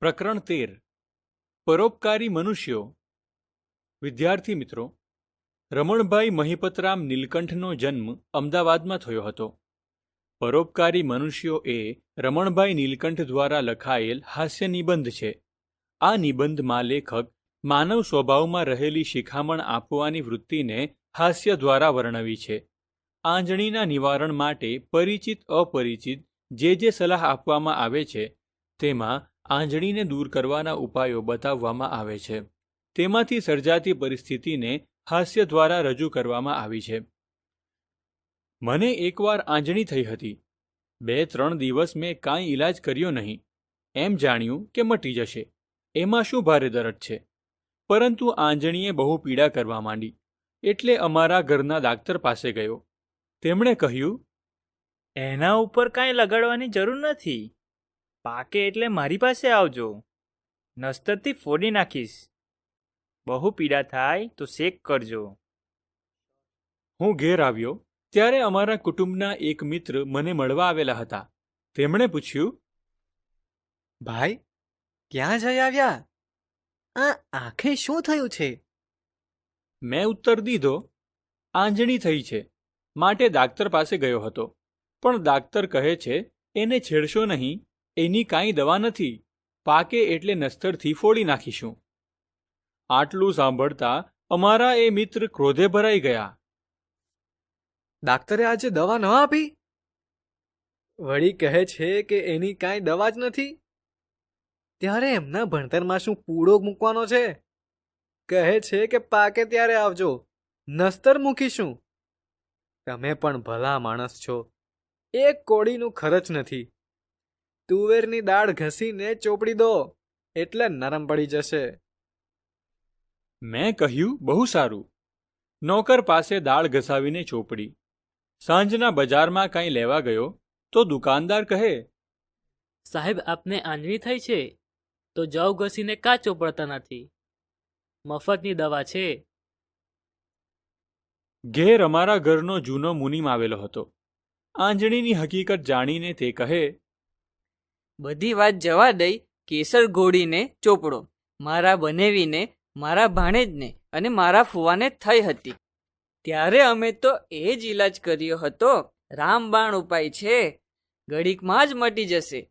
પ્રકરણ તેર. પરોપકારી મનુષ્યો. વિદ્યાર્થી મિત્રો, રમણભાઈ મહિપતરામ નીલકંઠનો જન્મ અમદાવાદમાં થયો હતો. પરોપકારી મનુષ્યો એ રમણભાઈ નીલકંઠ દ્વારા લખાયેલ હાસ્ય નિબંધ છે. આ નિબંધમાં લેખક માનવ સ્વભાવમાં રહેલી શિખામણ આપવાની વૃત્તિને હાસ્ય દ્વારા વર્ણવી છે. આંજણીના નિવારણ માટે પરિચિત અપરિચિત જે જે સલાહ આપવામાં આવે છે તેમાં આંજણીને દૂર કરવાના ઉપાયો બતાવવામાં આવે છે. તેમાંથી સર્જાતી પરિસ્થિતિને હાસ્ય દ્વારા રજૂ કરવામાં આવી છે. મને એકવાર આંજણી થઈ હતી. બે ત્રણ દિવસ મેં કાંઈ ઈલાજ કર્યો નહીં. એમ જાણ્યું કે મટી જશે. એમાં શું ભારે દરદ છે? પરંતુ આંજણીએ બહુ પીડા કરવા માંડી. એટલે અમારા ઘરના ડાક્ટર પાસે ગયો. તેમણે કહ્યું, એના ઉપર કાંઈ લગાડવાની જરૂર નથી. પાકે એટલે મારી પાસે આવજો. નસ્તરથી ફોડી નાખીશ. બહુ પીડા થાય તો શેક કરજો. હું ઘેર આવ્યો ત્યારે અમારા કુટુંબના એક મિત્ર મને મળવા આવેલા હતા. તેમણે પૂછ્યું, ભાઈ, ક્યાં જઈ આવ્યા? આ આંખે શું થયું છે? મેં ઉત્તર દીધો, આંજણી થઈ છે. માટે ડાક્ટર પાસે ગયો હતો. પણ દાક્તર કહે છે, એને છેડશો નહીં. એની કાંઈ દવા નથી. પાકે એટલે નસ્તરથી ફોડી નાખીશું. આટલું સાંભળતા અમારા એ મિત્ર ક્રોધે ભરાઈ ગયા. ડાક્ટરે આજે દવા ન આપી? વળી કહે છે કે એની કાંઈ દવા જ નથી. ત્યારે એમના ભણતરમાં શું પૂળો મૂકવાનો છે? કહે છે કે પાકે ત્યારે આવજો. નસ્તર મૂકીશું. તમે પણ ભલા માણસ છો. એક કોડીનું ખર્ચ નથી. તુવેરની દાળ ઘસીને ચોપડી દો એટલે નરમ પડી જશે. મેં કહ્યું બહુ સારું. નોકર પાસે દાળ ઘસાવીને ચોપડી. સાંજના બજારમાં કાંઈ લેવા ગયો તો દુકાનદાર કહે સાહેબ આપને આંજણી થઈ છે તો જવ ઘસીને કા ચોપડતા નથી. મફતની દવા છે. ઘેર અમારા ઘરનો જૂનો મુનિમ આવેલો હતો. આંજણીની હકીકત જાણીને તે કહે બધી વાત જવા દઈ કેસર ઘોડીને ચોપડો. મારા બનેવીને મારા ભાણેજને અને મારા ફુવાને થઈ હતી. ત્યારે અમે તો એ જ ઈલાજ કર્યો હતો. રામબાણ ઉપાય છે. ઘડીકમાં જ મટી જશે.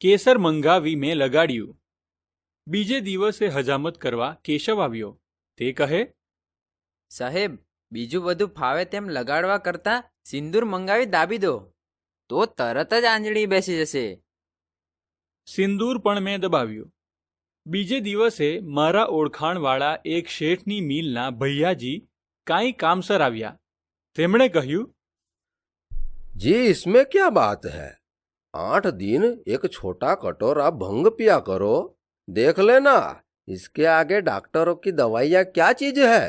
કેસર મંગાવી મેં લગાડ્યું. બીજે દિવસે હજામત કરવા કેશવ આવ્યો. તે કહે સાહેબ બીજું બધું ફાવે તેમ લગાડવા કરતાં સિંદૂર મંગાવી દાબી દો. તો તરત જ આંજળી બેસી જશે. સિંદૂર પણ મેં દબાવ્યું બીજે દિવસે મારા ઓળખાણવાળા એક શેઠની મિલના ભૈયાજી કાંઈ કામસર આવ્યા તેમણે કહ્યું जी इसमें क्या बात है आठ दिन एक छोटा कटोरा भंग पिया करो देख लेना इसके आगे डॉक्टरों की दवाइयाँ क्या चीज है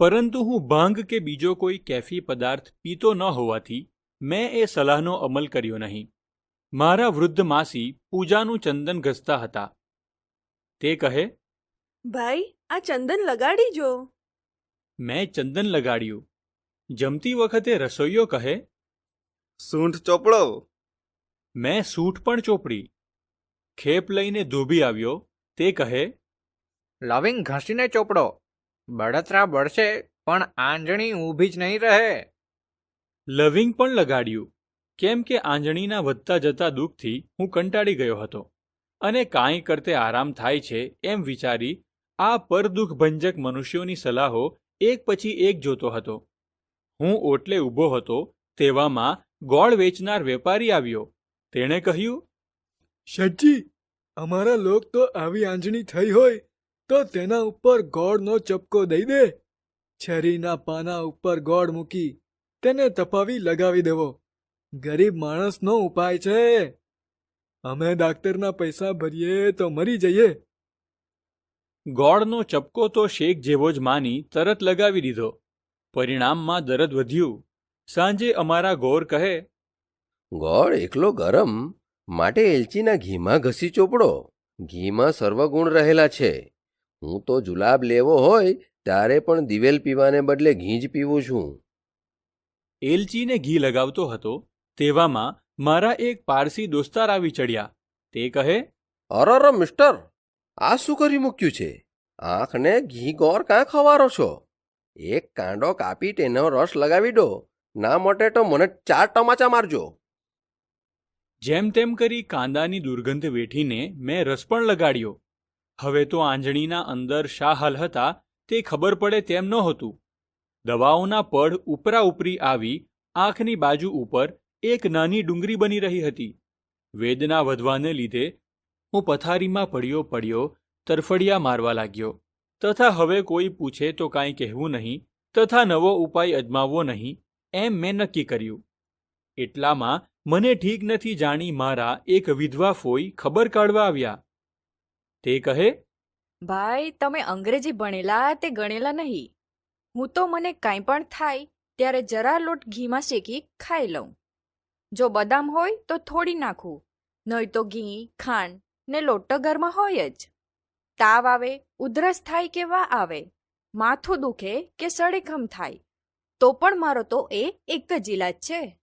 પરંતુ હું ભાંગ કે બીજો કોઈ કેફી પદાર્થ પીતો ન હોવાથી મેં એ સલાહનો અમલ કર્યો નહીં મારા વૃદ્ધ માસી પૂજાનું ચંદન ઘસતા હતા. તે કહે ભાઈ આ ચંદન લગાડી જો મેં ચંદન લગાડ્યું. જમતી વખતે રસોઈયો કહે સૂંઠ ચોપડો? મેં સૂઠ પણ ચોપડી. ખેપ લઈને ધોબી આવ્યો. તે કહે લવિંગ ઘસીને ચોપડો. બળતરા બળશે પણ આંજણી ઊભી જ નહીં રહે. લવિંગ પણ લગાડ્યું. કેમ કે આંજણીના વધતા જતા દુઃખથી હું કંટાળી ગયો હતો. અને કાંઈ કરતે આરામ થાય છે એમ વિચારી આ પરદુઃખભંજક મનુષ્યોની સલાહો એક પછી એક જોતો હતો. હું ઓટલે ઊભો હતો, તેવામાં ગોળ વેચનાર વેપારી આવ્યો. તેણે કહ્યું શેઠજી અમારા લોક તો આવી આંજણી થઈ હોય, તો તેના ઉપર ગોળનો ચપકો દઈ દે. છરીના પાના ઉપર ગોળ મૂકી તેને તપાવી લગાવી દેવો. ગરીબ માણસનો ઉપાય છે. અમે ડાક્ટરના પૈસા ભરીએ તો મરી જઈએ. ગોળનો ચપકો તો શેક જેવો જ માની તરત લગાવી દીધો. પરિણામમાં દરદ વધ્યું. સાંજે અમારા ગોર કહે ગોળ એકલો ગરમ માટે એલચીના ઘીમાં ઘસી ચોપડો. ઘીમાં સર્વગુણ રહેલા છે. હું તો જુલાબ લેવો હોય ત્યારે પણ દિવેલ પીવાને બદલે ઘી જ પીવું છું. એલચીને ઘી લગાવતો હતો. તેવામાં મારા એક પારસી દોસ્તાર આવી ચડ્યા. તે કહે અરર મિસ્ટર આ શું કરી મૂક્યું છે? આંખને ઘી ગોર કાં ખવારો છો? એક કાંડો કાપી તેનો રસ લગાવી દો. ના મટે તો મને ચાર ટમાચા મારજો. જેમ તેમ કરી કાંદાની દુર્ગંધ વેઠીને મેં રસ પણ લગાડ્યો. હવે તો આંજણીના અંદર શા હાલ હતા તે ખબર પડે તેમ નહોતું. દવાઓના પડ ઉપરા ઉપરી આવી આંખની બાજુ ઉપર એક નાની ડુંગરી બની રહી હતી. વેદના વધવાને લીધે હું પથારીમાં પડ્યો પડ્યો તરફડિયા મારવા લાગ્યો. તથા હવે કોઈ પૂછે તો કાંઈ કહેવું નહીં, તથા નવો ઉપાય અજમાવવો નહીં, એમ મેં નક્કી કર્યું. એટલામાં મને ઠીક નથી જાણી મારા એક વિધવા ફોઈ ખબર કાઢવા આવ્યા. તે કહે, ભાઈ, તમે અંગ્રેજી ભણેલા તે ગણેલા નહીં. હું તો મને કાંઈ પણ થાય, ત્યારે જરા લોટ ઘીમાં શેકી ખાઈ લઉં. જો બદામ હોય તો થોડી નાખું નહીં તો ઘી, ખાંડ ને લોટ ઘરમાં હોય જ. તાવ આવે, ઉધરસ થાય કે વા આવે, માથું દુખે કે સળેખમ થાય, તો પણ મારો તો એ એક જ ઈલાજ છે.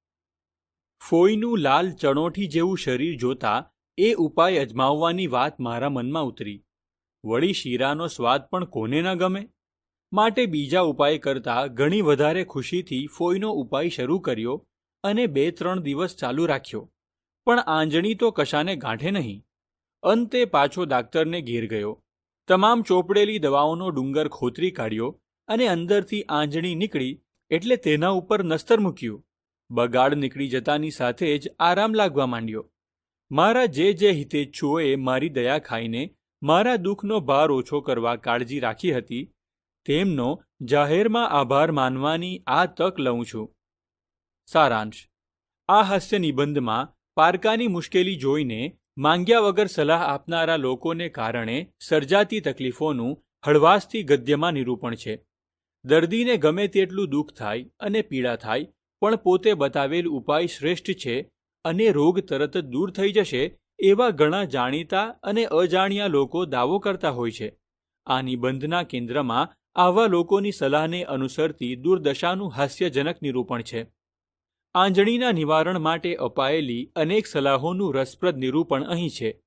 ફોઈનું લાલ ચણોઠી જેવું શરીર જોતા એ ઉપાય અજમાવવાની વાત મારા મનમાં ઉતરી. વળી શીરાનો સ્વાદ પણ કોને ન ગમે? માટે બીજા ઉપાય કરતાં ઘણી વધારે ખુશીથી ફોઈનો ઉપાય શરૂ કર્યો અને બે ત્રણ દિવસ ચાલુ રાખ્યો. પણ આંજણી તો કશાને ગાંઠે નહીં. અંતે પાછો ડાક્ટરને ઘેર ગયો. તમામ ચોપડેલી દવાઓનો ડુંગર ખોતરી કાઢ્યો અને અંદરથી આંજણી નીકળી એટલે તેના ઉપર નસ્તર મૂક્યું. બગાડ નીકળી જતાની સાથે જ આરામ લાગવા માંડ્યો. મારા જે જે હિતેચ્છુઓએ મારી દયા ખાઈને મારા દુઃખનો ભાર ઓછો કરવા કાળજી રાખી હતી, તેમનો જાહેરમાં આભાર માનવાની આ તક લઉં છું. સારાંશ. આ હાસ્ય નિબંધમાં પારકાની મુશ્કેલી જોઈને માંગ્યા વગર સલાહ આપનારા લોકોને કારણે સર્જાતી તકલીફોનું હળવાશથી ગદ્યમાં નિરૂપણ છે. દર્દીને ગમે તેટલું દુઃખ થાય અને પીડા થાય, પણ પોતે બતાવેલ ઉપાય શ્રેષ્ઠ છે અને રોગ તરત દૂર થઈ જશે એવા ઘણા જાણીતા અને અજાણ્યા લોકો દાવો કરતા હોય છે. આ નિબંધના કેન્દ્રમાં આવા લોકોની સલાહને અનુસરતી દુર્દશાનું હાસ્યજનક નિરૂપણ છે. આંજણીના નિવારણ માટે અપાયેલી અનેક સલાહોનું રસપ્રદ નિરૂપણ અહીં છે.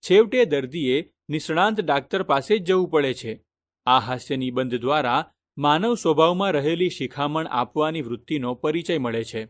છેવટે દર્દીએ નિષ્ણાંત ડાક્ટર પાસે જ જવું પડે છે. આ હાસ્ય નિબંધ દ્વારા માનવ સ્વભાવમાં રહેલી શિખામણ આપવાની વૃત્તિનો પરિચય મળે છે.